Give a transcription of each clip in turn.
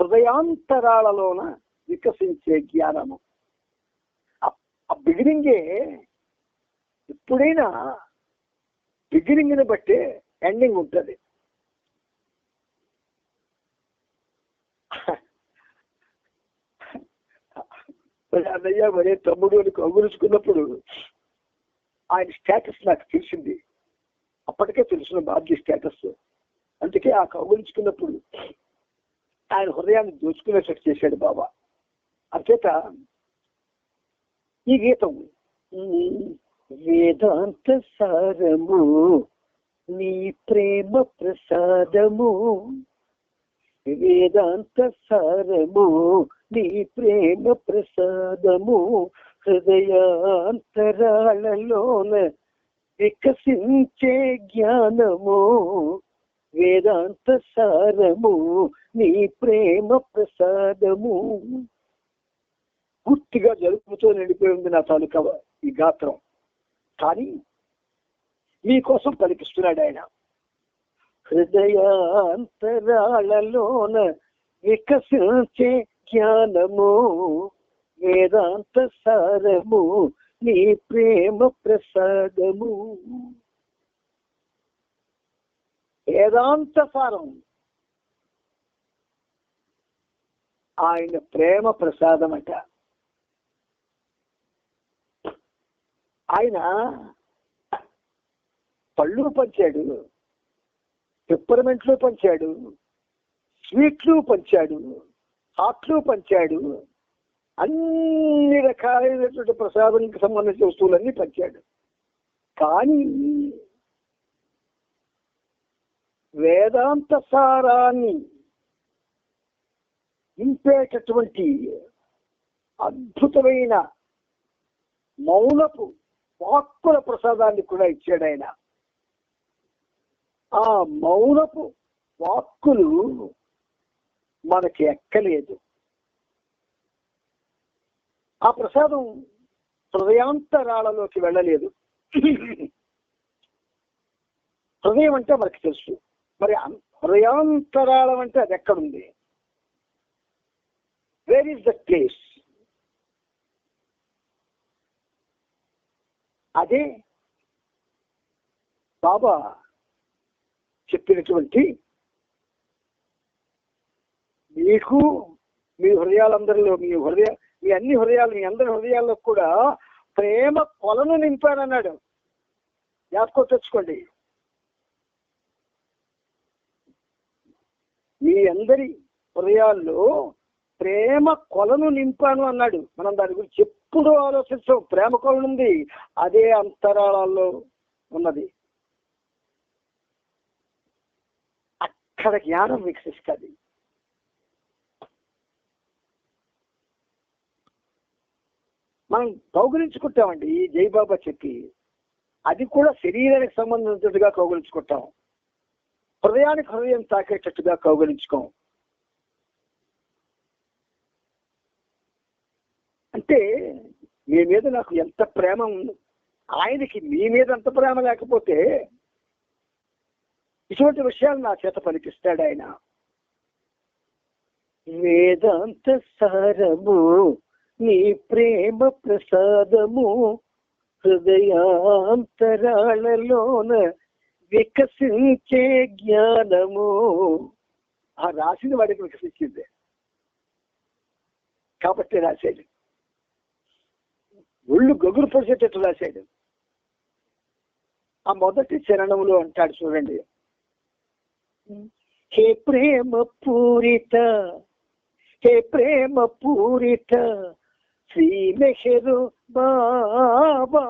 హృదయాంతరాలలోన వికసించే జ్ఞానము. ఆ- బిగినింగే ఎప్పుడైనా బిగినింగ్ని బట్టే ఎండింగ్ ఉంటుంది. మరి అన్నయ్య మరే తమ్ముడు అని కౌగులుచుకున్నప్పుడు ఆయన స్టేటస్ నాకు తెలిసింది. అప్పటికే తెలిసిన బాధ్య స్టేటస్ అందుకే ఆ కౌగులుచుకున్నప్పుడు ఆయన హృదయాన్ని దోచుకునేటట్టు చేశాడు బాబా. అంచేత ఈ గీతం వేదాంత సారము నీ ప్రేమ ప్రసాదము వేదాంత సారము నీ ప్రేమ ప్రసాదము హృదయాంతరాళలోన వికసించే జ్ఞానము వేదాంత సారము నీ ప్రేమ ప్రసాదము. పూర్తిగా జరుపుతో నిండిపోయి ఉంది నా తాలూకా ఈ గాత్రం. కానీ మీకోసం పలికిస్తున్నాడు ఆయన. హృదయాంతరాళలోన వికసించే జ్ఞానము వేదాంత సారము నీ ప్రేమ ప్రసాదము. వేదాంత సారం ఆయన ప్రేమ ప్రసాదం అట ఆయన పళ్ళు పంచాడు పెప్పర్మెంట్లు పంచాడు స్వీట్లు పంచాడు హాట్లు పంచాడు అన్ని రకాలైనటువంటి ప్రసాదానికి సంబంధించిన వస్తువులన్నీ పంచాడు. కానీ వేదాంత సారాన్ని నింపేటటువంటి అద్భుతమైన మౌనపు వాక్కుల ప్రసాదాన్ని కూడా ఇచ్చాడు ఆయన. ఆ మౌనపు వాక్కులు మనకి ఎక్కలేదు. ఆ ప్రసాదం హృదయాంతరాళలోకి వెళ్ళలేదు. హృదయం అంటే మనకి తెలుసు. మరి అం- హృదయాంతరాళం అంటే అది ఎక్కడుంది? వేర్ ఈస్ ద ప్లేస్ అదే బాబా చెప్పినటువంటి మీకు మీ హృదయాలందరిలో మీ హృదయ మీ అన్ని హృదయాలు మీ అందరి హృదయాల్లో కూడా ప్రేమ కొలను నింపానన్నాడు. జ్ఞాపకం తెచ్చుకోండి. మీ అందరి హృదయాల్లో ప్రేమ కొలను నింపాను అన్నాడు. మనం దాని గురించి ఎప్పుడు ఆలోచించాం ప్రేమ కొలను ఉంది. అదే అంతరాళాల్లో ఉన్నది. అక్కడ జ్ఞానం వికసిస్తుంది. మనం కౌగులించుకుంటామండి. జయబాబా జైబాబా చెప్పి అది కూడా శరీరానికి సంబంధించినట్టుగా కౌగులించుకుంటాం. హృదయానికి హృదయం తాకేటట్టుగా కౌగలించుకోం అంటే మీ మీద నాకు ఎంత ప్రేమ ఉంది ఆయనకి మీ మీద ఎంత ప్రేమ లేకపోతే ఇటువంటి విషయాలు నా చేత పలికిస్తాడు ఆయన. వేదాంత సారము నీ ప్రేమ ప్రసాదము హృదయాంతరాళలోన వికసించే జ్ఞానము. ఆ రాసిన వాడికి వికసించింది. కాబట్టి రాశాడు. ఒళ్ళు గగురు పరిచేటట్టు రాశాడు. ఆ మొదటి చరణంలో అంటాడు చూడండి. హే ప్రేమ పూరిత హే ప్రేమ పూరిత శ్రీ మెహరు బాబా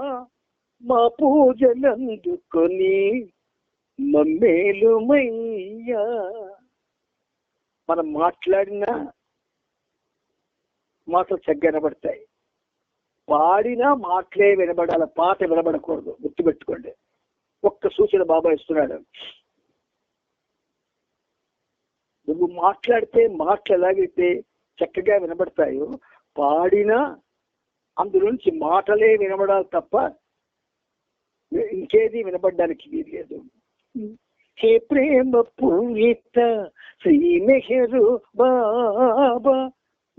మా పూజలందుకొని మమ్మేలుమయ్యా. మనం మాట్లాడినా మాటలు చక్కగా వినబడతాయి. పాడినా మాటలే వినబడాలి పాట వినబడకూడదు. గుర్తుపెట్టుకోండి. ఒక్క సూచన బాబా ఇస్తున్నాడు. నువ్వు మాట్లాడితే మాటలు ఎలాగైతే చక్కగా వినబడతాయో పాడినా అందులోంచి మాటలే వినబడాలి తప్ప ఇంకేది వినబడడానికి వీల్లేదు హే ప్రేమ పూరిత శ్రీ మెహరు బాబా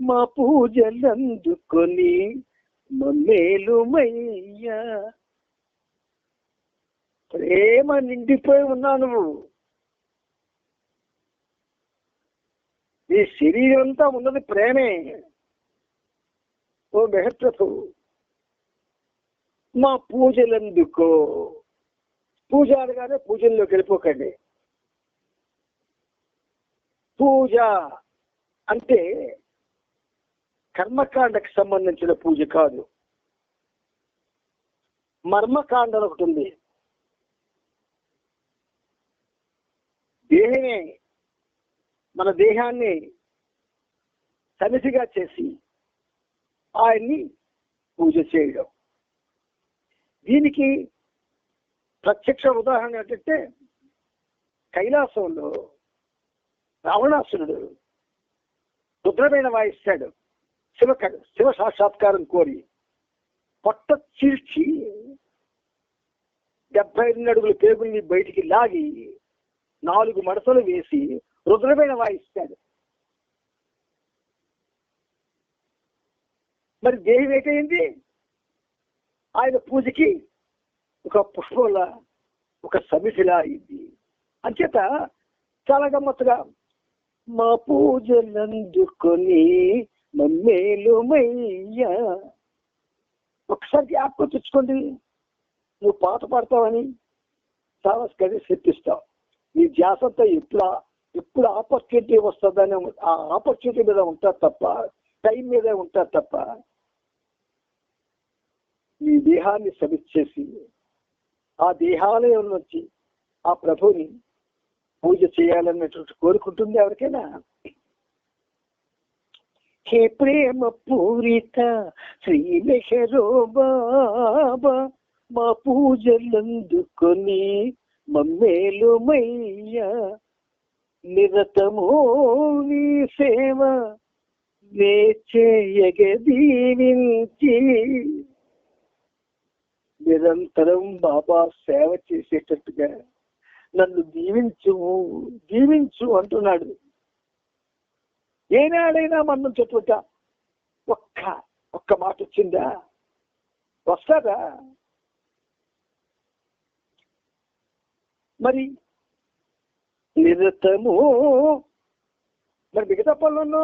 మా పూజలందుకొని మేలుమయ్యా ప్రేమ నిండిపోయి ఉన్నావు నువ్వు. ఈ శరీరం అంతా ఉన్నది ప్రేమే. ఓ మెహప్రభు మా పూజలందుకో. పూజ అనగానే పూజల్లోకి వెళ్ళిపోకండి. పూజ అంటే కర్మకాండకు సంబంధించిన పూజ కాదు. మర్మకాండ ఒకటి ఉంది. దేహమే మన దేహాన్ని సమితిగా చేసి ఆయన్ని పూజ చేయడం. దీనికి ప్రత్యక్ష ఉదాహరణ ఏంటంటే కైలాసంలో రావణాసురుడు రుద్రమైన వాయిస్తాడు. శివ శివ సాక్షాత్కారం కోరి పొట్ట చీల్చి డెబ్బై రెండు అడుగుల పేగుల్ని బయటికి లాగి నాలుగు మడతలు వేసి రుద్రమైన వాయిస్తాడు. మరి దేహం ఏకైంది? ఆయన పూజకి ఒక పుష్పంలా ఒక సమితిలా అయింది. అంచేత చాలా గమ్మత్తుగా మా పూజలందుకొని మమ్మేలుమయ్యా ఒకసారి జ్ఞాపకం తెచ్చుకోండి. నువ్వు పాట పాడతావని చాలా కది శిప్పిస్తావు నీ ధ్యాసంతా ఎప్పుడు ఎప్పుడు ఆపర్చునిటీ వస్తుందని ఆ ఆపర్చునిటీ మీద ఉంటారు తప్ప టైం మీద ఉంటారు తప్ప నీ దేహాన్ని సమిచ్చేసి ఆ దేహాలయం నుంచి ఆ ప్రభుని పూజ చేయాలన్నటువంటి కోరుకుంటుంది ఎవరికైనా? హే ప్రేమ పూరిత శ్రీ మెహరో బాబా మా పూజలందుకొని మమ్మేలుమయ్యా నిరతమో నీ సేవ నే చేయగదీవించి నిరంతరం బాబా సేవ చేసేటట్టుగా నన్ను దీవించు దీవించు అంటున్నాడు. ఏనాడైనా మనం చెట్టుట ఒక్క ఒక్క మాట వచ్చిందా? వస్తాదా? మరి నిరతము మరి మిగతా పనులను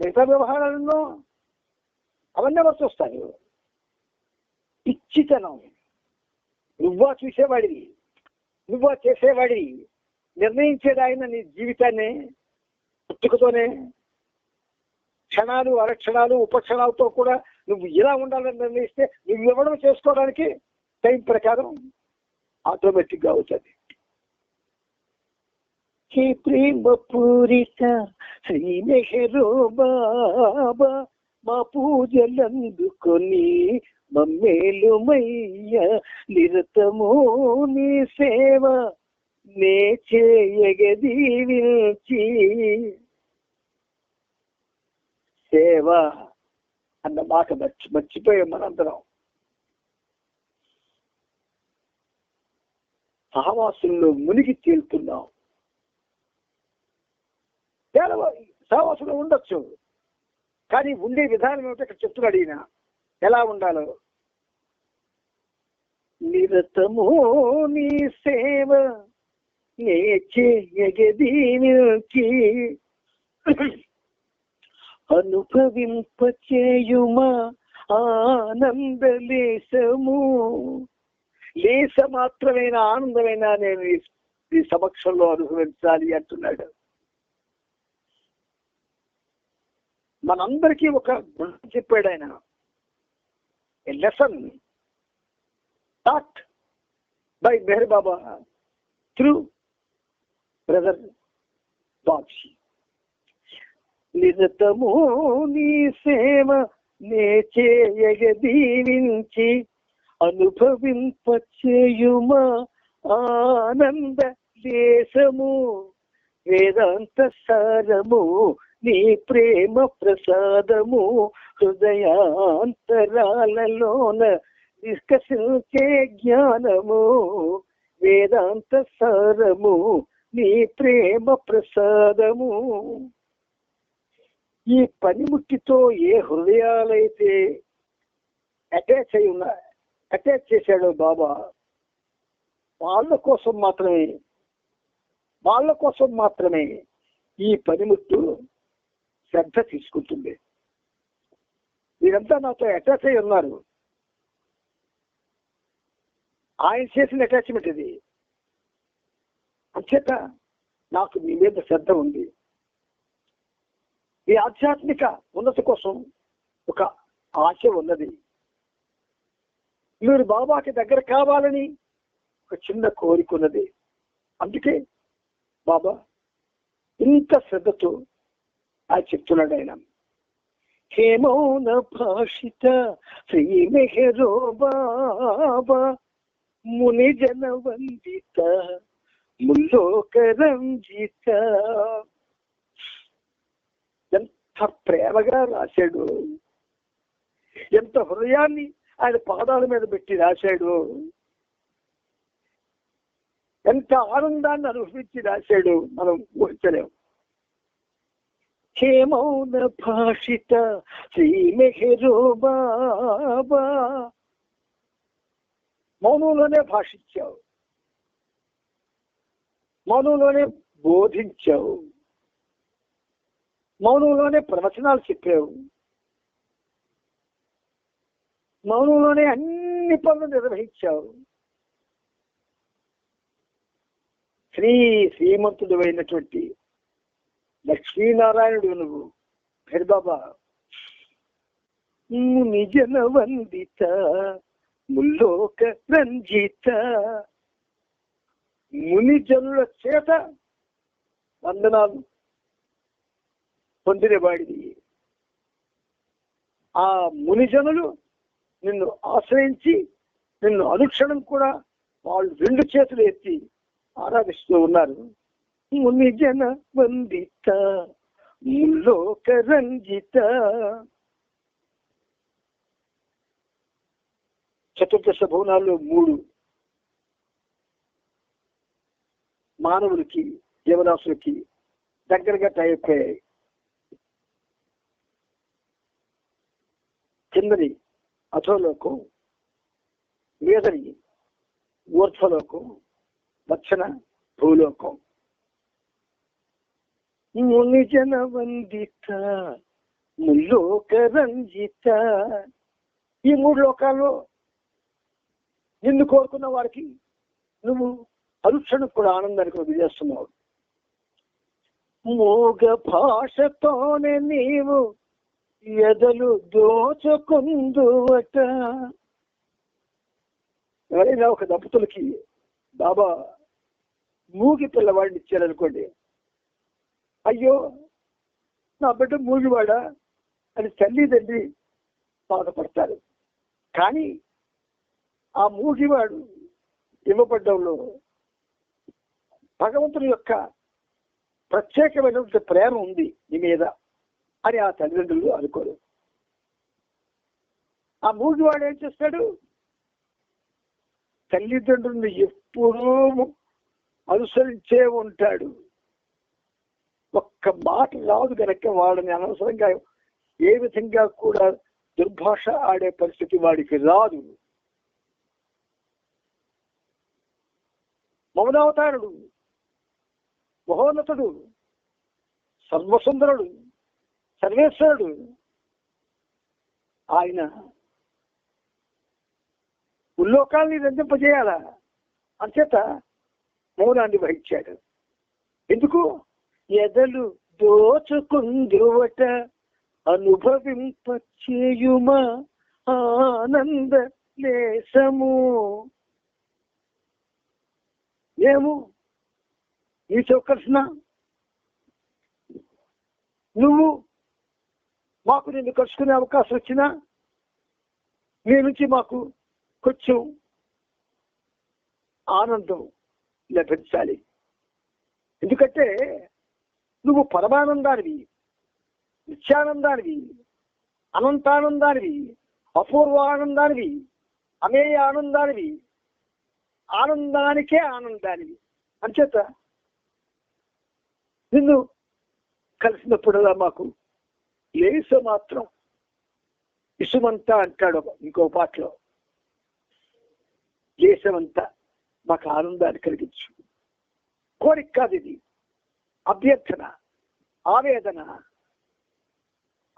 మిగతా వ్యవహారాలను అవన్నీ వచ్చి వస్తాయి? పిచ్చితనం నువ్వా చూసేవాడివి. నువ్వా చేసేవాడివి. నిర్ణయించేది ఆయన నీ జీవితాన్ని పుట్టుకతోనే క్షణాలు అరక్షణాలు ఉపక్షణాలతో కూడా నువ్వు ఇలా ఉండాలని నిర్ణయిస్తే నువ్వు ఇవ్వడం చేసుకోవడానికి టైం ప్రకారం ఆటోమేటిక్గా అవుతుంది. హే ప్రేమ పూరిత శ్రీ నెహ్రూ బాబా మా పూజలందుకొని మమ్మేలుమయ్య నిరతము నీ సేవ నే చేయగదీవించి సేవ అన్న మాట మర్చి మర్చిపోయాం మనందరం. సహవాసుల్లో మునిగి తేలుతున్నాం. సహవాసులో ఉండొచ్చు. కానీ ఉండే విధానం ఏమిటో ఇక్కడ చెప్తున్నాడు ఈయన. ఎలా ఉండాలో? నిరతము నీ సేవ నే చేయగదీవించి అనుభవింపచేయుమా ఆనందలేశము. లేస మాత్రమైన ఆనందమైన నేను ఈ సమక్షంలో అనుభవించాలి అంటున్నాడు. మనందరికీ ఒక గుణం చెప్పాడు ఆయన. Lesson taught by Meher Baba through brother Bakshi నిరతము నీ సేవ నే చేయగ దీవించి అనుభవింపచేయుమా ఆనంద దేశము. వేదాంత సారము నీ ప్రేమ ప్రసాదము హృదయాంతరాలలోన నిష్కసించే జ్ఞానము వేదాంత సారము నీ ప్రేమ ప్రసాదము. ఈ పనిముట్టితో ఏ హృదయాలైతే అటాచ్ అయి ఉన్నా అటాచ్ చేశాడో బాబా వాళ్ళ కోసం మాత్రమే వాళ్ళ కోసం మాత్రమే ఈ పనిముట్టు శ్రద్ధ తీసుకుంటుంది. మీరంతా నాతో అటాచ్ అయి ఉన్నారు. ఆయన చేసిన అటాచ్మెంట్ ఇది. అంచేత నాకు మీ మీద శ్రద్ధ ఉంది. ఈ ఆధ్యాత్మిక ఉన్నతి కోసం ఒక ఆశ ఉన్నది. మీరు బాబాకి దగ్గర కావాలని ఒక చిన్న కోరిక ఉన్నది. అందుకే బాబా ఇంత శ్రద్ధతో ఆయన చెప్తున్నాడు ఆయన హేమౌన భాషిత శ్రీ మెహరో బాబా ముని జన వందిత ముల్లోక రంజిత ఎంత ప్రేమగా రాశాడు. ఎంత హృదయాన్ని ఆయన పాదాల మీద పెట్టి రాశాడు. ఎంత ఆనందాన్ని అనుభవించి రాశాడు. మనం ఊహించలేము హేమౌన భాషిత శ్రీ మెహరో బాబా మౌనంలోనే భాషించావు మౌనంలోనే బోధించావు మౌనంలోనే ప్రవచనాలు చెప్పావు మౌనంలోనే అన్ని పనులు నిర్వహించావు శ్రీ శ్రీమంతుడు అయినటువంటి లక్ష్మీనారాయణుడు నువ్వు. హరిబాబా నిజన వందిత ముల్లోక రంజిత. ముని జనుల చేత వందనాలు పొందినవాడిది ఆ మునిజనులు నిన్ను ఆశ్రయించి నిన్ను అనుక్షణం కూడా వాళ్ళు రెండు చేతులు ఎత్తి ఆరాధిస్తూ ఉన్నారు. ముని జన వందిత ముల్లోక రంజిత. చతుర్దశ భవనాల్లో మూడు. మానవులకి జీవరాశులకి దగ్గరగా తయారైపోయాయి కిందని అథోలోకం మీదని ఊర్ధ్వలోకం దక్షిణ భూలోకం. మునిజన వందిత ముల్లోక రంజిత ఈ మూడు లోకాల్లో నిన్ను కోరుకున్న వారికి నువ్వు అరుక్షణకు కూడా ఆనందానికి వదిలేస్తున్నావు మోగ భాషతోనే నీవు ఎదలు దోచుకుందువట. ఎవరైనా ఒక దంపతులకి బాబా మూగి పిల్లవాడిని ఇచ్చారనుకోండి అయ్యో నా బిడ్డ మూగివాడా అని తల్లి తండ్రి బాధపడతారు. కానీ ఆ మూగివాడు ఇవ్వబడ్డంలో భగవంతుని యొక్క ప్రత్యేకమైనటువంటి ప్రేమ ఉంది నీ మీద అని ఆ తల్లిదండ్రులు అనుకోరు. ఆ మూగివాడు ఏం చేస్తాడు? తల్లిదండ్రులను ఎప్పుడూ అనుసరించే ఉంటాడు. ఒక్క మాట రాదు గనక వాళ్ళని అనవసరంగా ఏ విధంగా కూడా దుర్భాష ఆడే పరిస్థితి వాడికి రాదు. మౌనావతారుడు మహోన్నతుడు సర్వసుందరుడు సర్వేశ్వరుడు ఆయన ఉల్లోకాల్ని రంజింపజేయాలా అంచేత మౌనాన్ని వహించాడు. ఎందుకు? ఎదలు దోచుకుందువట అనుభవింపచేయుమా ఆనంద లేసము ఏము? ఈ చౌకర్షణ నువ్వు మాకు నిన్ను కలుసుకునే అవకాశం వచ్చినా మీ నుంచి మాకు కొంచెం ఆనందం లభించాలి. ఎందుకంటే నువ్వు పరమానందానివి నిత్యానందానివి అనంతానందానివి అపూర్వ ఆనందానివి అమేయ ఆనందానివి ఆనందానికే ఆనందానివి. అంచేత నిన్ను కలిసినప్పుడల్లా మాకు లేస మాత్రం ఇసుమంతా అంటాడు ఇంకో పాటలో. దేశమంతా మాకు ఆనందాన్ని కలిగించు. కోరిక కాదు ఇది. అభ్యర్థన ఆవేదన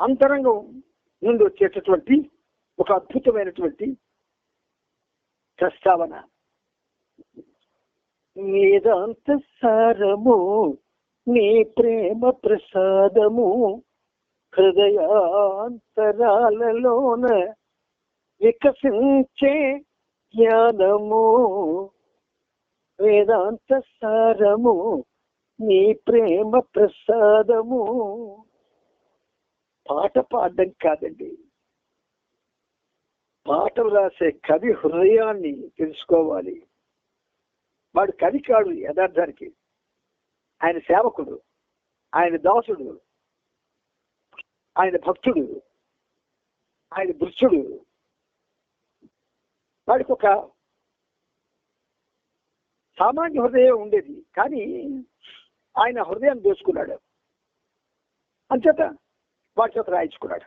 అంతరంగం నుండి వచ్చేటటువంటి ఒక అద్భుతమైనటువంటి ప్రస్తావన. వేదాంత సారము నీ ప్రేమ ప్రసాదము హృదయాంతరాలలోన వికసించే జ్ఞానము. వేదాంత సారము నీ ప్రేమ ప్రసాదము. పాట పాడడం కాదండి. పాటలు రాసే కవి హృదయాన్ని తెలుసుకోవాలి. వాడు కవి కాడు యథార్థానికి. ఆయన సేవకుడు ఆయన దాసుడు ఆయన భక్తుడు ఆయన దృశ్యుడు వాడికి ఒక సామాన్య హృదయం ఉండేది. కానీ ఆయన హృదయం దోచుకున్నాడు అంచేత వాటి చేత రాయించుకున్నాడు.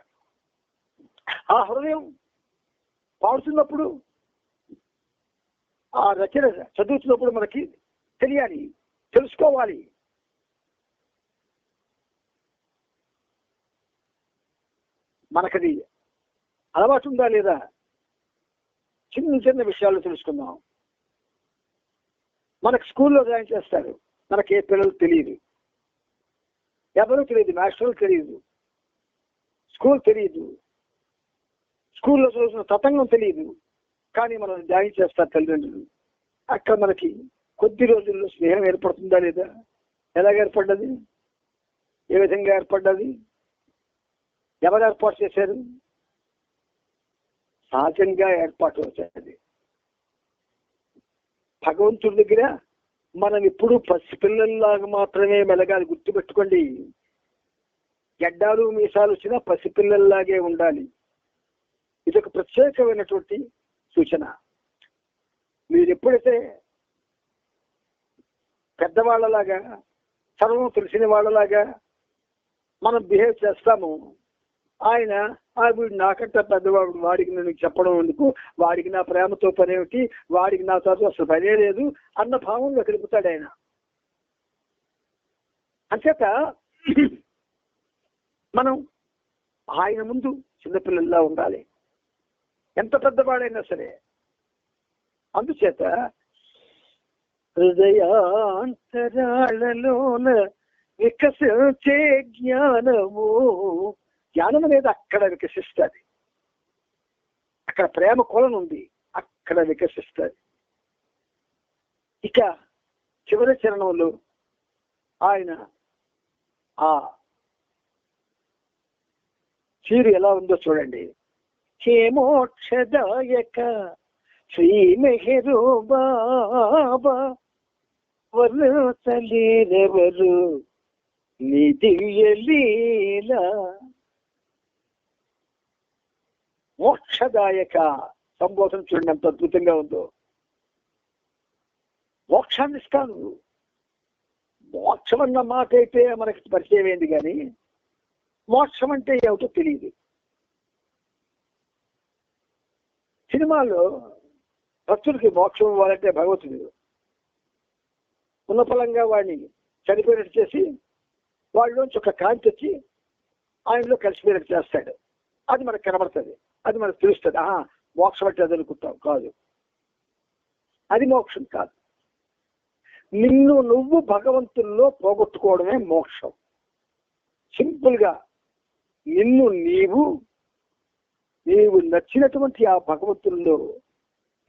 ఆ హృదయం పాడుతున్నప్పుడు ఆ రచన చదువుతున్నప్పుడు మనకి తెలియాలి తెలుసుకోవాలి. మనకది అలవాటు ఉందా లేదా? చిన్న చిన్న విషయాలు తెలుసుకుందాం. మనకు స్కూల్లో జాయిన్ చేస్తారు. మనకి ఏ పిల్లలు తెలియదు. ఎవరు తెలియదు? మాస్టర్లు తెలియదు. స్కూల్ తెలియదు. స్కూల్లో చూసిన తతంగం తెలియదు. కానీ మనం జాయిన్ చేస్తారు తల్లిదండ్రులు. అక్కడ మనకి కొద్ది రోజుల్లో స్నేహం ఏర్పడుతుందా లేదా? ఎలాగ ఏర్పడ్డది? ఏ విధంగా ఏర్పడ్డది? ఎవరు ఏర్పాటు చేశారు? సహజంగా ఏర్పాటు అవుతుంది. భగవంతుడి దగ్గర మనం ఎప్పుడు పసిపిల్లల్లాగా మాత్రమే మెలగాలి. గుర్తుపెట్టుకోండి. గడ్డాలు మీసాలు వచ్చినా పసిపిల్లల్లాగే ఉండాలి. ఇది ఒక ప్రత్యేకమైనటువంటి సూచన. మీరు ఎప్పుడైతే పెద్దవాళ్ళలాగా సర్వం తెలిసిన వాళ్ళలాగా మనం బిహేవ్ చేస్తాము ఆయన వీడు నాకంటే పెద్దవాడు వాడికి నేను చెప్పడం ఎందుకు? వాడికి నా ప్రేమతో పనేమిటి? వాడికి నా చదువు అసలు పనే లేదు అన్న భావంలో గడుపుతాడు ఆయన. అంచేత మనం ఆయన ముందు చిన్నపిల్లల్లా ఉండాలి. ఎంత పెద్దవాడైనా సరే. అందుచేత హృదయాంతరాళలోన వికసించే జ్ఞానము జ్ఞానం అనేది అక్కడ వికసిస్తుంది. అక్కడ ప్రేమ కొలను ఉంది అక్కడ వికసిస్తుంది. ఇక చివరి చరణంలో ఆయన ఆ చీరు ఎలా ఉందో చూడండి. హేమోక్షదాయక శ్రీ మెహరు బాబా వర్ణతలేరెవరు నీ దివ్య లీలా మోక్షదాయక సంబోధన చూడండి ఎంత అద్భుతంగా ఉందో. మోక్షాన్ని ఇస్తాను. మోక్షం అన్న మాట అయితే మనకి పరిచయం అయింది కానీ మోక్షం అంటే ఏమిటో తెలియదు. సినిమాలో భక్తుడికి మోక్షం ఇవ్వాలంటే భగవంతుడు ఉన్నపలంగా వాడిని చనిపోయినట్టు చేసి వాళ్ళలోంచి ఒక కాంతి వచ్చి ఆయనలో కలిసిపోయినట్టు చేస్తాడు. అది మనకు కనబడుతుంది. అది మనకు తెలుస్తుంది. ఆహా మోక్షం అంటే అది అనుకుంటాం. కాదు. అది మోక్షం కాదు. నిన్ను నువ్వు భగవంతుల్లో పోగొట్టుకోవడమే మోక్షం. సింపుల్గా నిన్ను నీవు నీవు నచ్చినటువంటి ఆ భగవంతుల్లో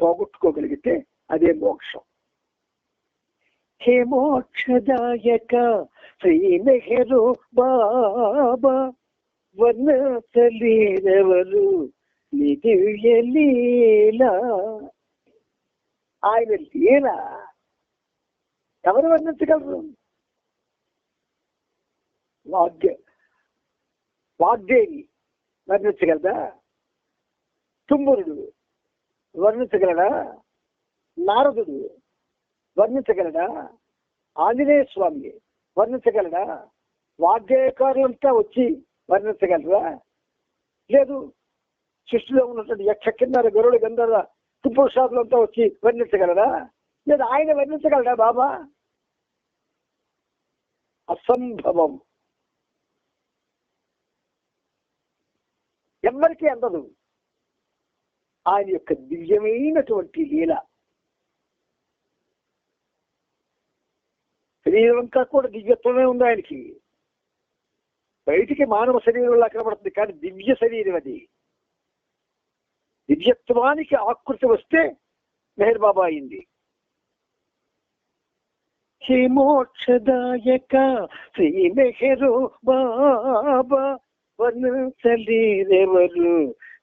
పోగొట్టుకోగలిగితే అదే మోక్షం. హే మోక్షదాయక శ్రీ నెహరు బాబా వర్ణసలేరవరు నీ దివ్య లీల ఆయన లీల ఎవరు వర్ణించగలరు? వాగ్య వాగ్దేవి వర్ణించగలదా? తుమ్మురుడు వర్ణించగలడా? నారదుడు వర్ణించగలడా? ఆంజనేయ స్వామి వర్ణించగలడా? వాగ్గేయకారులంతా వచ్చి వర్ణించగలరా? లేదు సృష్టిలో ఉన్నటువంటి యక్ష కిన్నర గరుడు గంధర్వ తుపురుషాదులంతా వచ్చి వర్ణించగలరా? లేదా ఆయన వర్ణించగలరా బాబా? అసంభవం. ఎవరికీ అందదు. ఆయన యొక్క దివ్యమైనటువంటి లీల. శరీరమంతా కూడా దివ్యత్వమే ఉంది ఆయనకి. బయటికి మానవ శరీరంలా కనబడుతుంది కానీ దివ్య శరీరం అది. దివ్యత్వానికి ఆకృతి వస్తే మెహర్ బాబా అయింది మోక్షదాయక శ్రీ మెహరు బాబా దేవరు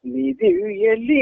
నీ దివ్యలి